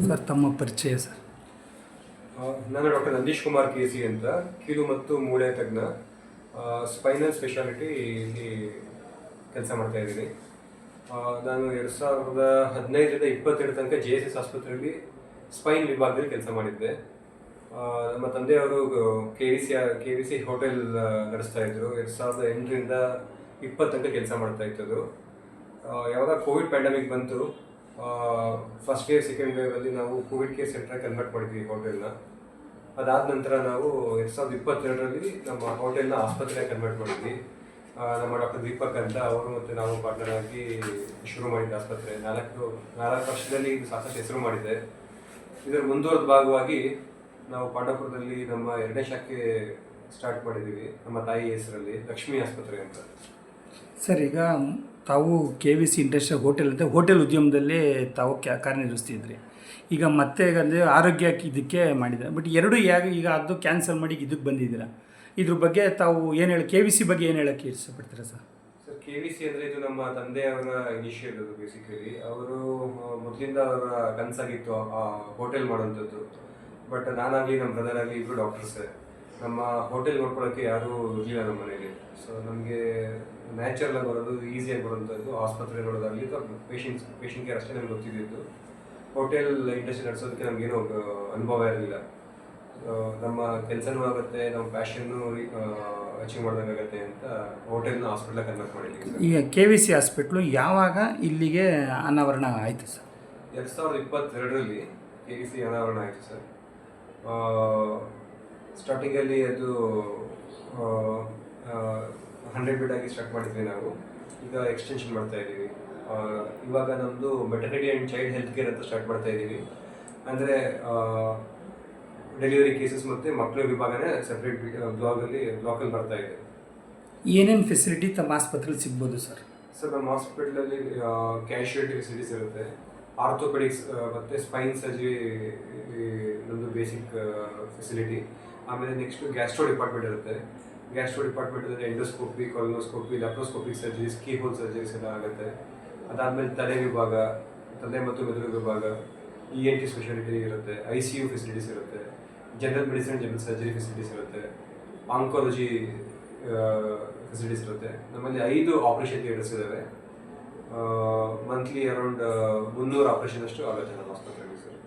Sir, ತಮ್ಮ ಪರಿಚಯ sir. ನಾನು doctor Nandish Kumar K C ಅಂತ. ಕೀಲು ಮತ್ತು ಮೂಳೆ ತಜ್ಞ. ಸ್ಪೈನಲ್ ಸ್ಪೆಷಾಲಿಟಿ ಇಲ್ಲಿ ಕೆಲಸ ಮಾಡ್ತಾ ಇದ್ದೀನಿ. ನಾನು ಎರಡು ಸಾವಿರದ ಹದಿನೈದರಿಂದ ಇಪ್ಪತ್ತೆರಡು ತನಕ ಜೆ ಎಸ್ ಎಸ್ ಆಸ್ಪತ್ರೆಯಲ್ಲಿ ಸ್ಪೈನ್ ವಿಭಾಗದಲ್ಲಿ ಕೆಲಸ ಮಾಡಿದ್ದೆ. ನಮ್ಮ ತಂದೆಯವರು K V C, K V C hotel ನಡೆಸ್ತಾ ಇದ್ದರು ಎರಡು ಸಾವಿರದ ಎಂಟರಿಂದ ಇಪ್ಪತ್ತು ತನಕ ಕೆಲಸ ಮಾಡ್ತಾ ಇತ್ತು ಯಾವಾಗ ಕೋವಿಡ್ ಪ್ಯಾಂಡಮಿಕ್ ಬಂತು ಫಸ್ಟ್ ವೇವ್ ಸೆಕೆಂಡ್ ವೇವಲ್ಲಿ ನಾವು ಕೋವಿಡ್ ಕೇರ್ ಸೆಂಟರ್ ಕನ್ವರ್ಟ್ ಮಾಡಿದ್ವಿ ಹೋಟೆಲ್ನ ಅದಾದ ನಂತರ ನಾವು ಎರಡು ಸಾವಿರದ ಇಪ್ಪತ್ತೆರಡರಲ್ಲಿ ನಮ್ಮ ಹೋಟೆಲ್ನ ಆಸ್ಪತ್ರೆಗೆ ಕನ್ವರ್ಟ್ ಮಾಡಿದ್ವಿ. ನಮ್ಮ ಡಾಕ್ಟರ್ ದೀಪಕ್ ಅಂತ ಅವರು ಮತ್ತು ನಾವು ಪಾರ್ಟ್ನರ್ ಆಗಿ ಶುರು ಮಾಡಿದ್ದ ಆಸ್ಪತ್ರೆ. ನಾಲ್ಕು ನಾಲ್ಕು ವರ್ಷದಲ್ಲಿ ಇದು ಸಾಕಷ್ಟು ಹೆಸರು ಮಾಡಿದೆ. ಇದರ ಮುಂದುವರೆದ ಭಾಗವಾಗಿ ನಾವು ಪಾಂಡವಪುರದಲ್ಲಿ ನಮ್ಮ ಎರಡನೇ ಶಾಖೆ ಸ್ಟಾರ್ಟ್ ಮಾಡಿದ್ದೀವಿ. ನಮ್ಮ ತಾಯಿ ಹೆಸರಲ್ಲಿ ಲಕ್ಷ್ಮಿ ಆಸ್ಪತ್ರೆ ಅಂತ. ಸರ್, ಈಗ ತಾವು K V C industrial hotel ಅಂತ ಹೋಟೆಲ್ ಉದ್ಯಮದಲ್ಲಿ ತಾವು ಕ್ಯಾ ಕಾರ್ಯನಿರ್ವಹಿಸ್ತಿದ್ರಿ. ಈಗ ಮತ್ತೆ ಅಂದರೆ ಆರೋಗ್ಯ ಇದಕ್ಕೆ ಮಾಡಿದ್ದಾರೆ ಬಟ್ ಎರಡು ಯಾಕೆ ಈಗ ಅದು ಕ್ಯಾನ್ಸಲ್ ಮಾಡಿ ಇದಕ್ಕೆ ಬಂದಿದ್ದೀರಾ? ಇದ್ರ ಬಗ್ಗೆ ತಾವು ಏನು ಹೇಳಿ ಕೆ ವಿ ಸಿ ಬಗ್ಗೆ ಏನು ಹೇಳೋಕ್ಕೆ ಇಷ್ಟಪಡ್ತೀರಾ sir? Sir K V C ಅಂದರೆ ಇದು ನಮ್ಮ ತಂದೆಯವರ ಇನಿಷಿಯಲ್ ಅದು ಬೇಸಿಕಲಿ ಅವರು ಮೊದಲಿಂದ ಅವರ ಕನಸಾಗಿತ್ತು ಹೋಟೆಲ್ ಮಾಡುವಂಥದ್ದು. ಬಟ್ ನಾನಾಗಲಿ ನಮ್ಮ ಬ್ರದರ್ ಆಗಲಿ ಇಬ್ಬರು ಡಾಕ್ಟರ್ಸೇ ನಮ್ಮ ಹೋಟೆಲ್ ನೋಡ್ಕೊಳ್ಳೋಕ್ಕೆ ಯಾರೂ ಇರಲಿಲ್ಲ ನಮ್ಮ ಮನೇಲಿ ಸೊ ನಮಗೆ ನ್ಯಾಚುರಲ್ ಆಗಿ ಬರೋದು ಈಸಿಯಾಗಿ ಬರೋಂಥದ್ದು ಆಸ್ಪತ್ರೆ ನೋಡೋದಾಗಲಿ ಅಥವಾ ಪೇಷಂಟ್ಸ್ ಪೇಷಂಟ್ ಕೇರ್ ಅಷ್ಟೇ ನಮ್ಗೆ ಗೊತ್ತಿದ್ದು ಹೋಟೆಲ್ ಇಂಡಸ್ಟ್ರಿ ನಡೆಸೋದಕ್ಕೆ ನಮಗೇನು ಅನುಭವ ಇರಲಿಲ್ಲ. ನಮ್ಮ ಕೆಲಸನೂ ಆಗುತ್ತೆ ನಮ್ಮ ಪ್ಯಾಷನ್ನು ಅಚೀವ್ ಮಾಡಬೇಕಾಗತ್ತೆ ಅಂತ ಹೋಟೆಲ್ನ ಹಾಸ್ಪಿಟ್ಲ ಕನ್ವರ್ಟ್ ಮಾಡಿದ್ದೀವಿ ಈಗ ಕೆ ವಿ ಸಿ ಹಾಸ್ಪಿಟ್ಲು ಯಾವಾಗ ಇಲ್ಲಿಗೆ ಅನಾವರಣ ಆಯಿತು ಸರ್? ಎರಡು ಸಾವಿರದ ಇಪ್ಪತ್ತೆರಡರಲ್ಲಿ ಕೆ ವಿ ಸಿ ಅನಾವರಣ ಆಯಿತು ಸರ್. ಸ್ಟಾರ್ಟಿಂಗಲ್ಲಿ ಅದು ಹಂಡ್ರೆಡ್ ಬೆಡ್ ಆಗಿ ಸ್ಟಾರ್ಟ್ ಮಾಡಿದ್ವಿ ನಾವು. ಈಗ ಎಕ್ಸ್ಟೆನ್ಷನ್ ಮಾಡ್ತಾ ಇದ್ದೀವಿ. ಇವಾಗ ನಮ್ಮದು maternity and child health care ಅಂತ ಸ್ಟಾರ್ಟ್ ಮಾಡ್ತಾ ಇದ್ದೀವಿ. ಅಂದರೆ ಡೆಲಿವರಿ ಕೇಸಸ್ ಮತ್ತು ಮಕ್ಕಳ ವಿಭಾಗನೇ ಸೆಪ್ರೇಟ್ ಬ್ಲಾಗಲ್ಲಿ ಬ್ಲಾಕಲ್ಲಿ ಬರ್ತಾ ಇದೆ. ಏನೇನು ಫೆಸಿಲಿಟಿ ತಮ್ಮ ಆಸ್ಪತ್ರೆಯಲ್ಲಿ ಸಿಗ್ಬೋದು ಸರ್? ಸರ್ ನಮ್ಮ ಹಾಸ್ಪಿಟ್ಲಲ್ಲಿ ಕ್ಯಾಶುಯಲ್ಟಿ ಫೆಸಿಲಿಟೀಸ್ ಇರುತ್ತೆ. ಆರ್ಥೋಪೆಡಿಕ್ಸ್ ಮತ್ತು ಸ್ಪೈನ್ ಸರ್ಜರಿ ನಮ್ಮದು ಬೇಸಿಕ್ ಫೆಸಿಲಿಟಿ ಆಮೇಲೆ ನೆಕ್ಸ್ಟು ಗ್ಯಾಸ್ಟ್ರೋ ಡಿಪಾರ್ಟ್ಮೆಂಟ್ ಇರುತ್ತೆ. ಗ್ಯಾಸ್ಟ್ರೋ ಡಿಪಾರ್ಟ್ಮೆಂಟ್ ಅಂದರೆ endoscopy colonoscopy laparoscopic surgeries keyhole surgeries ಎಲ್ಲ ಆಗುತ್ತೆ. ಅದಾದಮೇಲೆ ತಲೆ ವಿಭಾಗ, ತಲೆ ಮತ್ತು ಮೆದುಳು ವಿಭಾಗ ಇ ಎನ್ ಟಿ ಸ್ಪೆಷಾಲಿಟಿ ಇರುತ್ತೆ ಐ ಸಿ ಯು ಫೆಸಿಲಿಟೀಸ್ ಇರುತ್ತೆ general medicine general surgery facilities ಇರುತ್ತೆ ಆಂಕಾಲಜಿ ಫೆಸಿಲಿಟೀಸ್ ಇರುತ್ತೆ. ನಮ್ಮಲ್ಲಿ ಐದು ಆಪರೇಷನ್ ಥಿಯೇಟರ್ಸ್ ಇದ್ದಾವೆ ಮಂತ್ಲಿ ಅರೌಂಡ್ ಮುನ್ನೂರು ಆಪರೇಷನ್ ಅಷ್ಟು ಆಗುತ್ತೆ ನಮ್ಮ ಸರ್.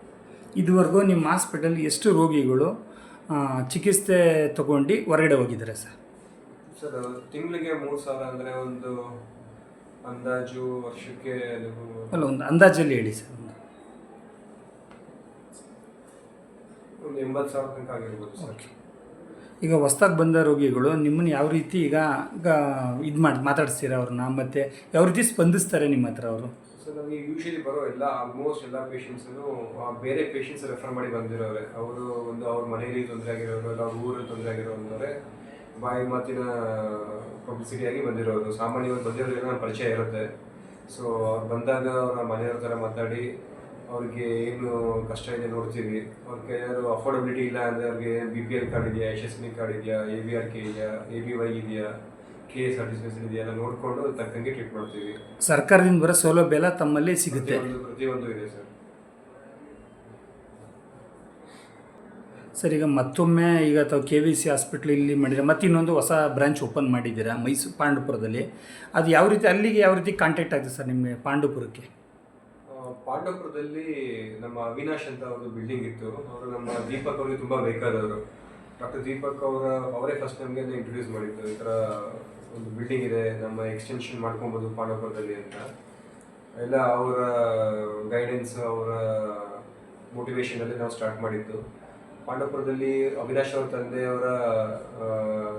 ಇದುವರೆಗೂ ನಿಮ್ಮ ಹಾಸ್ಪಿಟಲ್ ಎಷ್ಟು ರೋಗಿಗಳು ಆ, ಚಿಕಿತ್ಸೆ ತಗೊಂಡು ಹೊರಗಡೆ ಹೋಗಿದ್ದಾರೆ ಸರ್? ಸರ್ ತಿಂಗಳಿಗೆ ಮೂರು ಸಾವಿರ ಅಂದರೆ ಒಂದು ಅಂದಾಜು ವರ್ಷಕ್ಕೆ ಅಲ್ಲ ಒಂದು ಅಂದಾಜಲ್ಲಿ ಹೇಳಿ ಸರ್. ಒಂದು ಒಂದು ಎಂಬತ್ತು ಸಾವಿರ ತನಕ ಆಗಿರ್ಬೋದು ಸರ್. ಓಕೆ. ಈಗ ಹೊಸ್ದಾಗಿ ಬಂದ ರೋಗಿಗಳು ನಿಮ್ಮನ್ನು ಯಾವ ರೀತಿ ಈಗ ಈಗ ಇದು ಮಾಡಿ, ಮಾತಾಡಿಸ್ತೀರ ಅವ್ರನ್ನ? ಮತ್ತು ಯಾವ ರೀತಿ ಸ್ಪಂದಿಸ್ತಾರೆ ನಿಮ್ಮ ಹತ್ರ ಅವರು? ಸೊ ನಮಗೆ ಯೂಶಲಿ ಬರೋ ಎಲ್ಲ ಆಲ್ಮೋಸ್ಟ್ ಎಲ್ಲ ಪೇಷಂಟ್ಸನ್ನು ಬೇರೆ ಪೇಷಂಟ್ಸ್ ರೆಫರ್ ಮಾಡಿ ಬಂದಿರೋರೆ ಅವರು ಒಂದು ಅವ್ರ ಮನೆಯಲ್ಲಿ ತೊಂದರೆ ಆಗಿರೋರು, ಇಲ್ಲ ಅವ್ರ ಊರಲ್ಲಿ ತೊಂದರೆ ಆಗಿರೋರು ಬಾಯಿ ಮಾತಿನ ಪಬ್ಲಿಸಿಟಿಯಾಗಿ ಬಂದಿರೋರು ಸಾಮಾನ್ಯವಾಗಿ ನನ್ನ ಪರಿಚಯ ಇರುತ್ತೆ. ಸೊ ಅವ್ರು ಬಂದಾಗ ಅವರ ಮನೆಯವ್ರ ಥರ ಮಾತಾಡಿ ಅವ್ರಿಗೆ ಏನು ಕಷ್ಟ ಇದೆ ನೋಡ್ತೀವಿ. ಅವ್ರಿಗೆ ಏನಾದ್ರು ಅಫೋರ್ಡಬಿಲಿಟಿ ಇಲ್ಲ ಅಂದರೆ ಅವ್ರಿಗೆ ಬಿ ಪಿ ಎಲ್ ಕಾರ್ಡ್ ಇದೆಯಾ ಎಸ್ ಎಸ್ ಬಿ ಕಾರ್ಡ್ ಇದೆಯಾ ಎ ಬಿ ಆರ್ ಕೆ ಇದೆಯಾ ಎ ಬಿ ವೈ ಇದೆಯಾ K S R T C ಇದೆಯಾ ಎಲ್ಲ ನೋಡಿಕೊಂಡು ತಕ್ಕಂಗೆ ಟ್ರೀಟ್ ಮಾಡ್ತೀವಿ. ಸರ್ಕಾರದಿಂದ ಬರೋ ಸೌಲಭ್ಯ ಎಲ್ಲ ತಮ್ಮಲ್ಲಿ ಸಿಗುತ್ತೆ. ಪ್ರತಿಯೊಂದು ಪ್ರತಿಯೊಂದು ಇದೆ ಸರ್. ಸರ್ ಈಗ ಮತ್ತೊಮ್ಮೆ ಈಗ ತಾವು ಕೆ ವಿ ಸಿ ಹಾಸ್ಪಿಟ್ಲ್ ಇಲ್ಲಿ ಮಾಡಿದ್ರೆ ಮತ್ತೆ ಇನ್ನೊಂದು ಹೊಸ ಬ್ರಾಂಚ್ ಓಪನ್ ಮಾಡಿದ್ದೀರಾ ಮೈಸೂರು ಪಾಂಡುಪುರದಲ್ಲಿ? ಅದು ಯಾವ ರೀತಿ ಅಲ್ಲಿಗೆ ಯಾವ ರೀತಿ ಕಾಂಟ್ಯಾಕ್ಟ್ ಆಗಿದೆ ಸರ್ ನಿಮಗೆ ಪಾಂಡುಪುರಕ್ಕೆ? ಪಾಂಡವಪುರದಲ್ಲಿ ನಮ್ಮ ಅವಿನಾಶ್ ಅಂತ ಒಂದು ಬಿಲ್ಡಿಂಗ್ ಇತ್ತು. ಅವರು ನಮ್ಮ ದೀಪಕ್ ಅವರಿಗೆ ತುಂಬ ಬೇಕಾದವರು. ಡಾಕ್ಟರ್ ದೀಪಕ್ ಅವರ, ಅವರೇ ಫಸ್ಟ್ ನಮಗೆ ಇಂಟ್ರೊಡ್ಯೂಸ್ ಮಾಡಿದ್ದು ಈ ಥರ ಒಂದು ಬಿಲ್ಡಿಂಗ್ ಇದೆ, ನಮ್ಮ ಎಕ್ಸ್ಟೆನ್ಷನ್ ಮಾಡ್ಕೊಬೋದು ಪಾಂಡವಪುರದಲ್ಲಿ ಅಂತ. ಎಲ್ಲ ಅವರ ಗೈಡೆನ್ಸ್ ಅವರ ಮೋಟಿವೇಶನಲ್ಲಿ ನಾವು ಸ್ಟಾರ್ಟ್ ಮಾಡಿದ್ದು. ಪಾಂಡವಪುರದಲ್ಲಿ ಅವಿನಾಶ್ ಅವರ ತಂದೆಯವರ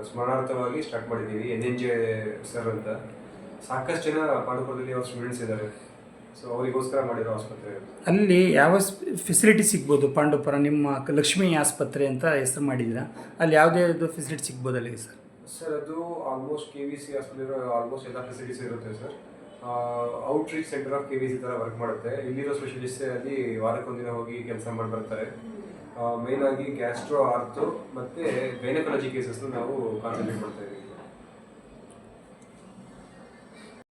ಸ್ಮರಣಾರ್ಥವಾಗಿ ಸ್ಟಾರ್ಟ್ ಮಾಡಿದ್ದೀವಿ. ಎನ್ ಎನ್ ಜೆ ಸರ್ ಅಂತ. ಸಾಕಷ್ಟು ಜನ ಪಾಂಡವಪುರದಲ್ಲಿ ಅವ್ರ ಸ್ಟೂಡೆಂಟ್ಸ್ ಇದ್ದಾರೆ. ಸೊ ಅವರಿಗೋಸ್ಕರ ಮಾಡಿರೋ ಆಸ್ಪತ್ರೆ ಅಲ್ಲಿ ಯಾವ ಫೆಸಿಲಿಟಿ ಸಿಗ್ಬೋದು? ಪಾಂಡುಪುರ ನಿಮ್ಮ ಲಕ್ಷ್ಮಿ ಆಸ್ಪತ್ರೆ ಅಂತ ಹೆಸರು ಮಾಡಿದ್ದೀರಾ? ಅಲ್ಲಿ ಯಾವುದೇ ಫೆಸಿಲಿಟಿ ಸಿಗ್ಬೋದು ಅಲ್ಲಿಗೆ ಸರ್? ಸರ್ ಅದು ಆಲ್ಮೋಸ್ಟ್ ಕೆ ವಿ ಸಿ ಆಸ್ಪತ್ರೆ ಆಲ್ಮೋಸ್ಟ್ ಎಲ್ಲ ಫೆಸಿಲಿಟೀಸ್ ಇರುತ್ತೆ sir. Outreach centre of K V C ಥರ ವರ್ಕ್ ಮಾಡುತ್ತೆ. ಇಲ್ಲಿರೋ ಸ್ಪೆಷಲಿಸ್ಟ್ ಅಲ್ಲಿ ವಾರಕ್ಕೊಂದಿನ ಹೋಗಿ ಕೆಲಸ ಮಾಡಿ ಬರ್ತಾರೆ. ಮೇನ್ ಆಗಿ ಗ್ಯಾಸ್ಟ್ರೋ ಆರ್ತು ಮತ್ತು ಗೈನಕಾಲಜಿ ಕೇಸಸ್ನ ನಾವು ಕಾನ್ಸಂಟ್ರೇಟ್ ಮಾಡ್ತಾ ಇದ್ದೀವಿ.